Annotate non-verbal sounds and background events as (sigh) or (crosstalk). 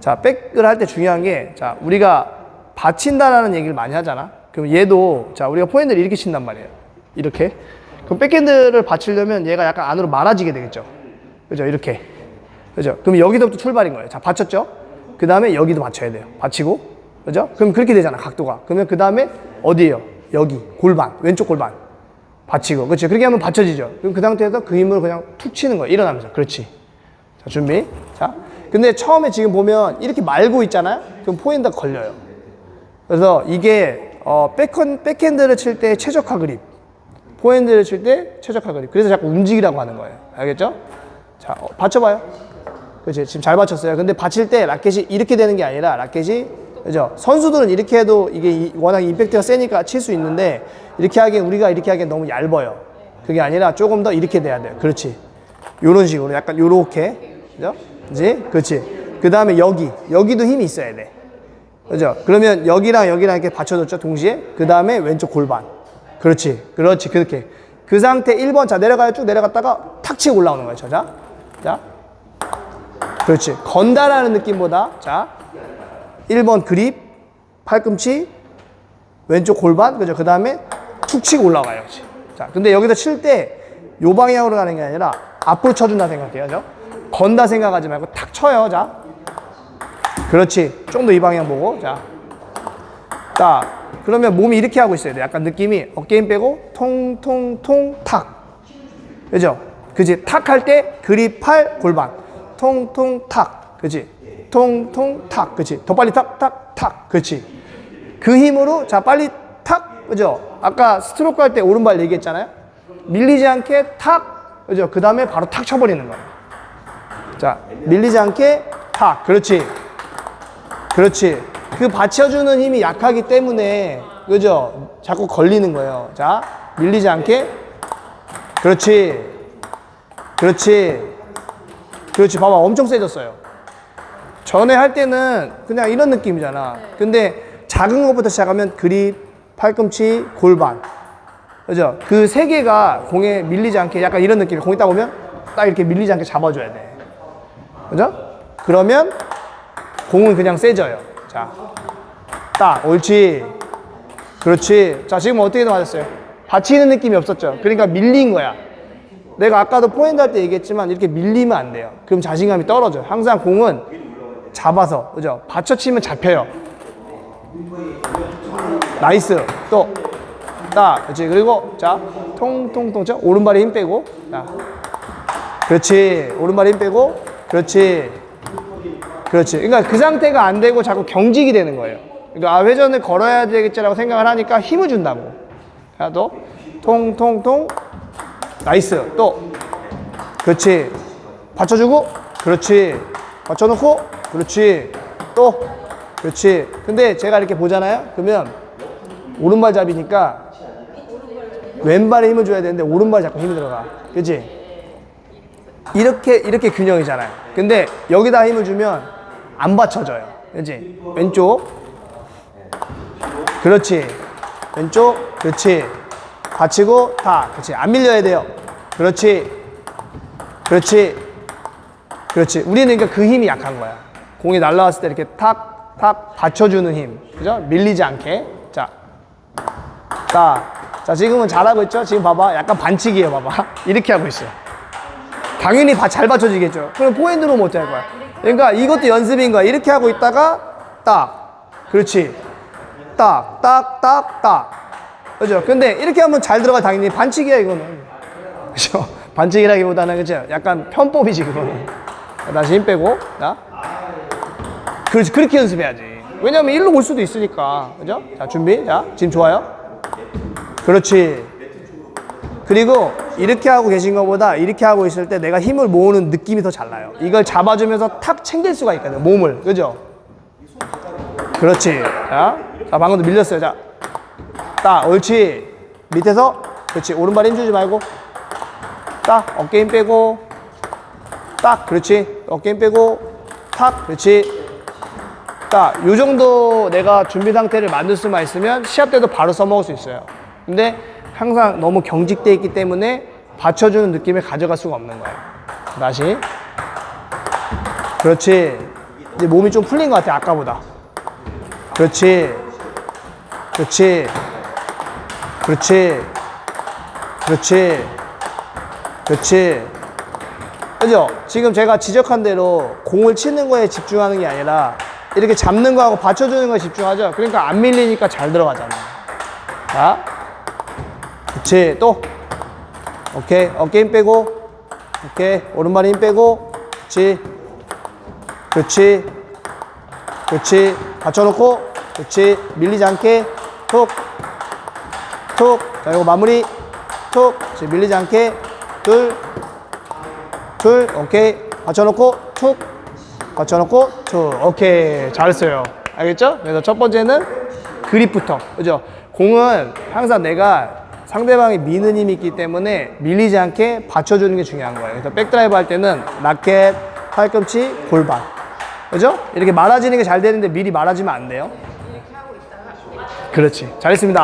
자, 백을 할 때 중요한 게, 자, 우리가 받친다라는 얘기를 많이 하잖아. 그럼 얘도, 자, 우리가 포핸드를 이렇게 친단 말이에요. 이렇게. 그럼 백핸드를 받치려면 얘가 약간 안으로 말아지게 되겠죠. 그죠? 이렇게. 그죠? 그럼 여기서부터 출발인 거예요. 자, 받쳤죠? 그 다음에 여기도 받쳐야 돼요. 받치고. 그죠? 그럼 그렇게 되잖아, 각도가. 그러면 그 다음에 어디에요? 여기. 골반. 왼쪽 골반. 받치고. 그렇지? 그렇게 하면 받쳐지죠. 그럼 그 상태에서 그 힘을 그냥 툭 치는 거예요. 일어나면서. 그렇지. 자, 준비. 자. 근데 처음에 지금 보면 이렇게 말고 있잖아요? 그럼 포핸드가 걸려요. 그래서 이게, 어, 백핸, 백핸드를 칠 때 최적화 그립. 포핸드를 칠 때 최적화 그립. 그래서 자꾸 움직이라고 하는 거예요. 알겠죠? 자, 어, 받쳐봐요. 그렇지. 지금 잘 받쳤어요. 근데 받칠 때 라켓이 이렇게 되는 게 아니라 라켓이, 그죠? 선수들은 이렇게 해도 이게 이- 워낙 임팩트가 세니까 칠 수 있는데 이렇게 하기엔 우리가 이렇게 하기엔 너무 얇아요. 그게 아니라 조금 더 이렇게 돼야 돼요. 그렇지. 요런 식으로 약간 요렇게. 그죠? 그지? 그렇지. 그 다음에 여기. 여기도 힘이 있어야 돼. 그죠? 그러면 여기랑 여기랑 이렇게 받쳐줬죠, 동시에. 그 다음에 왼쪽 골반. 그렇지. 그렇지. 그렇게. 그 상태 1번. 자, 내려가요. 쭉 내려갔다가 탁 치고 올라오는 거예요. 자, 자. 자. 그렇지. 건다라는 느낌보다, 자. 1번 그립, 팔꿈치, 왼쪽 골반, 그죠? 그 다음에 툭 치고 올라가요. 자, 근데 여기서 칠 때 요 방향으로 가는 게 아니라 앞으로 쳐준다 생각해요. 죠 건다 생각하지 말고 탁 쳐요. 자. 그렇지. 좀 더 이 방향 보고. 자. 딱. 그러면 몸이 이렇게 하고 있어야 돼. 약간 느낌이 어깨 힘 빼고 통통통 탁. 그죠? 그지? 탁 할 때 그립 팔 골반. 통통 탁. 그지? 통통 탁. 그지? 더 빨리 탁 탁 탁. 그렇지. 그 힘으로 자 빨리 탁. 그죠? 아까 스트로크 할 때 오른발 얘기했잖아요. 밀리지 않게 탁. 그죠? 그 다음에 바로 탁 쳐버리는 거예요. 자, 밀리지 않게 탁. 그렇지. 그렇지. 그 받쳐주는 힘이 약하기 때문에, 그죠? 자꾸 걸리는 거예요. 자, 밀리지 않게. 그렇지. 그렇지. 그렇지. 봐봐. 엄청 세졌어요. 전에 할 때는 그냥 이런 느낌이잖아. 근데 작은 것부터 시작하면 그립, 팔꿈치, 골반. 그죠? 그 세 개가 공에 밀리지 않게 약간 이런 느낌. 공이 딱 오면 딱 이렇게 밀리지 않게 잡아줘야 돼. 그죠? 그러면 공은 그냥 세져요. 자, 딱, 옳지. 그렇지. 자, 지금 어떻게 맞았어요? 받치는 느낌이 없었죠? 그러니까 밀린 거야. 내가 아까도 포핸드 할 때 얘기했지만 이렇게 밀리면 안 돼요. 그럼 자신감이 떨어져요. 항상 공은 잡아서, 그죠? 받쳐치면 잡혀요. 나이스. 또, 딱, 그렇지. 그리고, 자, 통통통, 쳐. 오른발에 힘 빼고, 자. 그렇지. 오른발에 힘 빼고, 그렇지. 그렇지. 그러니까 그 상태가 안 되고 자꾸 경직이 되는 거예요. 그러니까 아, 회전을 걸어야 되겠지라고 생각을 하니까 힘을 준다고. 자, 또, 통통 통, 나이스. 또, 그렇지. 받쳐주고, 그렇지. 받쳐놓고, 그렇지. 또, 그렇지. 근데 제가 이렇게 보잖아요. 그러면 오른발 잡이니까 왼발에 힘을 줘야 되는데 오른발에 자꾸 힘이 들어가. 그치? 이렇게, 이렇게 균형이잖아요. 근데 여기다 힘을 주면 안 받쳐져요. 그치? 왼쪽. 그렇지. 왼쪽. 그렇지. 받치고, 다. 그렇지. 안 밀려야 돼요. 그렇지. 그렇지. 그렇지. 우리는 그러니까 그 힘이 약한 거야. 공이 날라왔을 때 이렇게 탁, 탁 받쳐주는 힘. 그죠? 밀리지 않게. 자. 자. 자, 지금은 잘하고 있죠? 지금 봐봐. 약간 반칙이에요, 봐봐. (laughs) 이렇게 하고 있어요. 당연히 바- 잘 받쳐지겠죠. 그럼 포핸드로 못 할 거야. 그러니까 이것도 연습인 거야. 이렇게 하고 있다가 딱. 그렇지. 딱, 딱, 딱, 딱. 그죠? 근데 이렇게 하면 잘 들어가 당연히 반칙이야, 이거는. 그죠? (laughs) 반칙이라기보다는 그죠? 약간 편법이지, 그거는. 자, 다시 힘 빼고. 자. 그렇지. 그렇게 연습해야지. 왜냐면 일로 올 수도 있으니까. 그죠? 자, 준비. 자, 지금 좋아요. 그렇지. 그리고 이렇게 하고 계신 것보다 이렇게 하고 있을 때 내가 힘을 모으는 느낌이 더 잘 나요. 이걸 잡아주면서 탁 챙길 수가 있거든요. 몸을. 그죠? 그렇지. 자, 자 방금도 밀렸어요. 자, 딱, 옳지. 밑에서, 그렇지. 오른발 힘 주지 말고. 딱, 어깨 힘 빼고. 딱, 그렇지. 어깨 힘 빼고. 탁, 그렇지. 딱, 요 정도 내가 준비 상태를 만들 수만 있으면 시합 때도 바로 써먹을 수 있어요. 근데 항상 너무 경직돼 있기 때문에 받쳐주는 느낌을 가져갈 수가 없는 거예요. 다시. 그렇지. 이제 몸이 좀 풀린 것 같아 아까보다. 그렇지. 그렇지. 그렇지. 그렇지. 그렇지. 그죠? 지금 제가 지적한 대로 공을 치는 거에 집중하는 게 아니라 이렇게 잡는 거하고 받쳐주는 거에 집중하죠? 그러니까 안 밀리니까 잘 들어가잖아 자 그렇지 또? 오케이. 어깨 힘 빼고. 오케이. 오른발 힘 빼고. 그렇지 그렇지 그렇지 받쳐놓고. 그렇지 밀리지 않게. 툭툭자 이거 마무리. 툭 그렇지 밀리지 않게. 둘. 둘. 오케이. 받쳐놓고. 툭 받쳐놓고. 툭 오케이. 잘했어요. 알겠죠? 그래서 첫 번째는 그립부터. 그죠? 공은 항상 내가 상대방이 미는 힘이 있기 때문에 밀리지 않게 받쳐주는 게 중요한 거예요. 그래서 백드라이브 할 때는 라켓, 팔꿈치, 골반. 그죠? 이렇게 말아지는 게 잘 되는데 미리 말아지면 안 돼요? 그렇지. 잘했습니다